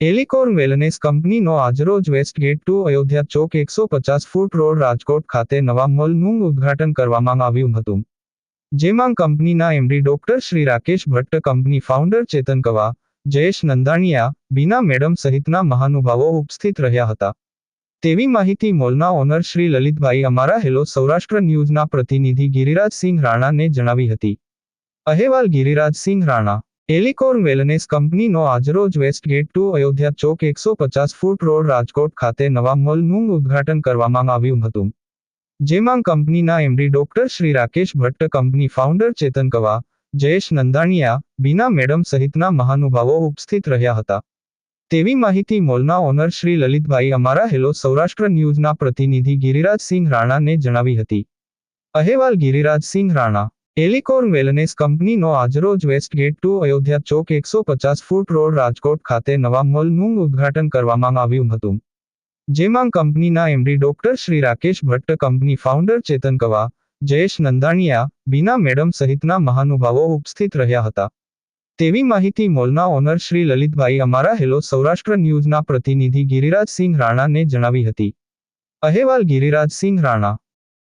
એલિકોર wellness કંપનીનો આજરોજ વેસ્ટગેટ two Ayodhya Chowk એકસો પચાસ ફૂટ રોડ રાજકોટ ખાતે નવા મોલનું ઉદ્ઘાટન કરવામાં આવ્યું હતું. જેમાં કંપનીના MD doctor Shri Rakesh Bhatt, company founder Chetan Kava, Jayesh Nandaniya, બીના મેડમ સહિતના મહાનુભાવો ઉપસ્થિત રહ્યા હતા. તેવી માહિતી મોલના ઓનર શ્રી લલિતભાઈ અમારા હેલો સૌરાષ્ટ્ર ન્યૂઝના પ્રતિનિધિ ગિરિરાજસિંહ રાણાને જણાવી હતી. અહેવાલ ગિરિરાજસિંહ રાણા એલિકોર વેલનેસ કંપનીનો આજરોજ વેસ્ટગેટ ટુ અયોધ્યા ચોક એકસો પચાસ ફૂટ રોડ રાજકોટ ખાતે નવા મોલનું ઉદ્ઘાટન કરવામાં આવ્યું હતું. જેમાં કંપનીના MD doctor Shri Rakesh Bhatt, company founder Chetan Kava, Jayesh Nandaniya, બીના મેડમ સહિતના મહાનુભાવો ઉપસ્થિત રહ્યા હતા. તેવી માહિતી મોલના ઓનર શ્રી લલિતભાઈ અમારા હેલો સૌરાષ્ટ્ર ન્યૂઝના પ્રતિનિધિ ગિરિરાજસિંહ રાણાને જણાવી હતી. અહેવાલ ગિરિરાજસિંહ રાણા એલિકોર વેલનેસ કંપનીનો આજરોજ વેસ્ટગેટ ટુ અયોધ્યા ચોક એકસો પચાસ ફૂટ રોડ રાજકોટ ખાતે નવા મોલનું ઉદ્ઘાટન કરવામાં આવ્યું હતું. જેમાં કંપનીના MD doctor Shri Rakesh Bhatt, company founder Chetan Kava, Jayesh Nandaniya, બીના મેડમ સહિતના મહાનુભાવો ઉપસ્થિત રહ્યા હતા. તેવી માહિતી મોલના ઓનર શ્રી લલિતભાઈ અમારા હેલો સૌરાષ્ટ્ર ન્યૂઝના પ્રતિનિધિ ગિરિરાજસિંહ રાણાને જણાવી હતી. અહેવાલ ગિરિરાજસિંહ રાણા